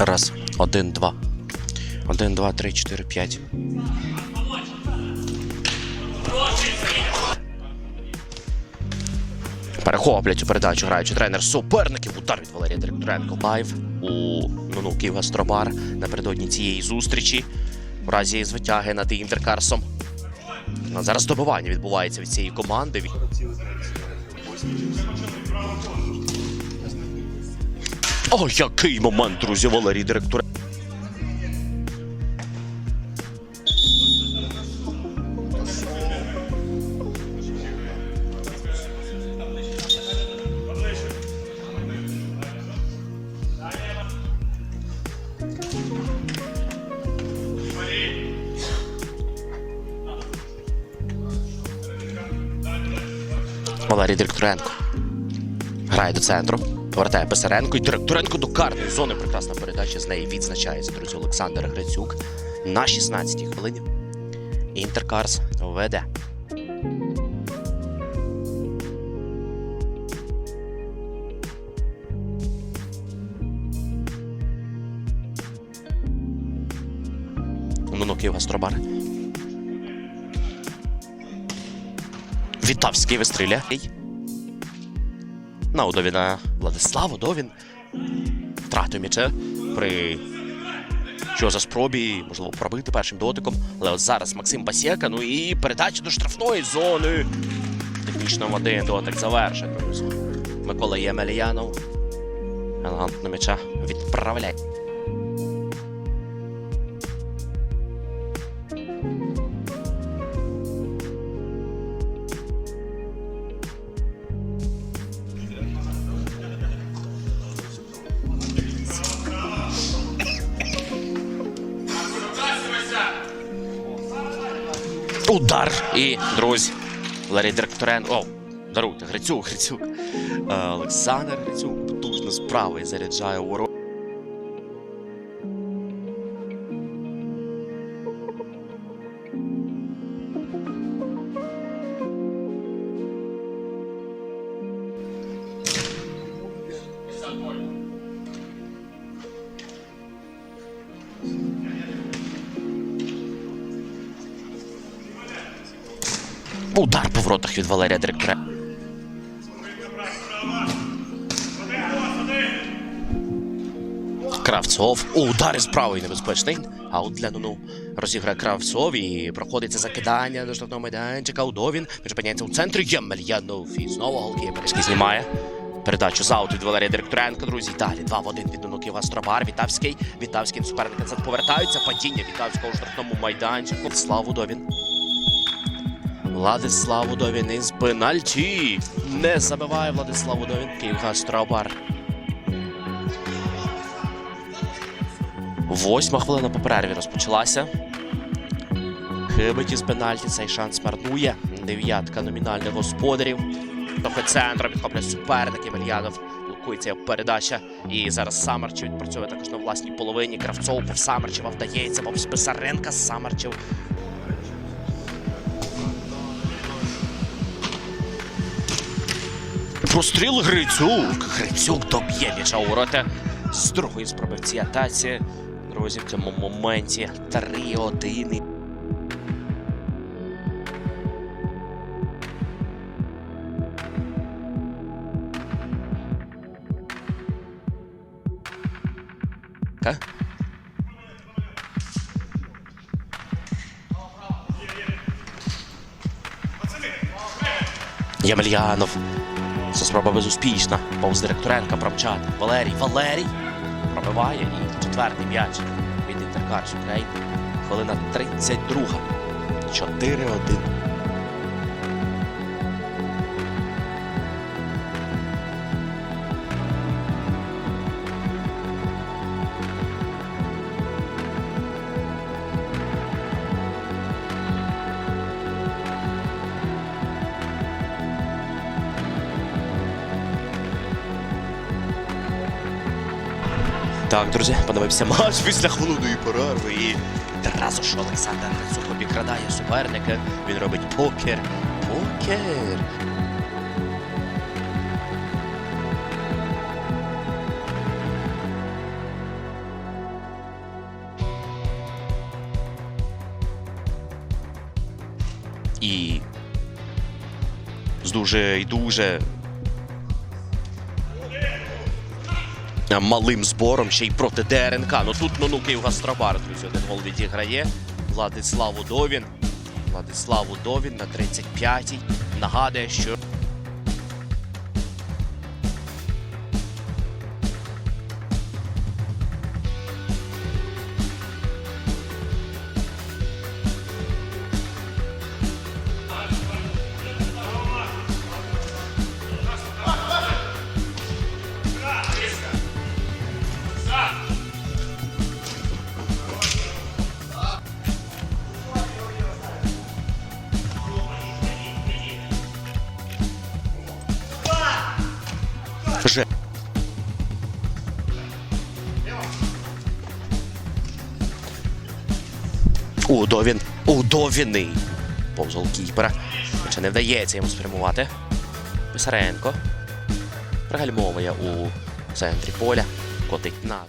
Раз, один, два. Один, два, три, чотири, п'ять. Перехоплять цю передачу, граючи тренер суперників. Удар від Валерія Директоренко. Лайв у ну, ну, Київ Гастробар напередодні цієї зустрічі. В разі звитяги над Інтеркарсом. Зараз добивання відбувається від цієї команди. О, який момент, друзі, Валерій Директор. Валерій Директоренко. Грає до центру. Повертає Писаренко і Директоренко до карної зони. Прекрасна передача з неї відзначається, друзі, Олександр Грицюк на 16-й хвилині. Інтеркарс веде. Ну, Київ Гастробар. Вітавський вистріляє. На Удовіна Владислав Удовін втратив м'яча при що за спробі, можливо, пробити першим дотиком. Але от зараз Максим Басєка, ну і передача до штрафної зони. Технічно в один дотик завершить. Микола Ємельянов. Елегантно м'яча відправляє. Удар! І, друзі, Валерій Директоренко. О, даруйте, Грицюк, Грицюк. Е, Олександр Грицюк потужно справа і заряджає у Удар по воротах від Валерія Директора. Кравцов. Удар із правої небезпечний. Аут для Нуну. Розіграє Кравцов і проходиться закидання до штрафного майданчика. Удовін. Припиняється у центрі. Ємельянов. І знову голкіперський знімає. Передачу з аут від Валерія Директоренка, друзі. Далі 2 в 1 від Нунуків Гастробар. Вітавський. Вітавський суперники назад повертаються. Падіння Вітавського у штрафному майданчику. Славу Довін. Владислав Удовін із пенальті. Не забиває Владислав Удовін. Київгастробар. Восьма хвилина по перерві розпочалася. Хибить із пенальті цей шанс марнує. Дев'ятка номінальних господарів. Трохи центром відхоплює суперник Ємельянов. Блокується передача. І зараз Самарчев відпрацьовує також на власній половині. Кравцов Самарчева вдається, повз Писаренка. Самарчев Простріл Грицюк. Грицюк доб'є м'яча у ворота. З другої спроби в цій атаці. Друзі, в цьому моменті 3-1. Ка? Це спроба безуспішна. Повз Директоренка промчати. Валерій. Валерій пробиває і четвертий м'яч від Інтеркарс України. Хвилина 32. 4-1. Так, друзі, подивився матч після хвилинної перерви. І одразу ж Олександр Грицук обікрадає суперника. Він робить покер. Покер. І з дуже і дуже малим збором ще й проти ДРНК. Ну тут ну, ну Київгастробар, друзі, один гол відіграє. Владислав Удовін. Владислав Удовін на 35-й. Нагадує, що. Удовін. Удовіний. Повзол кіпера. Хоча не вдається йому спрямувати. Писаренко. Пригальмовує у центрі поля. Котить нас.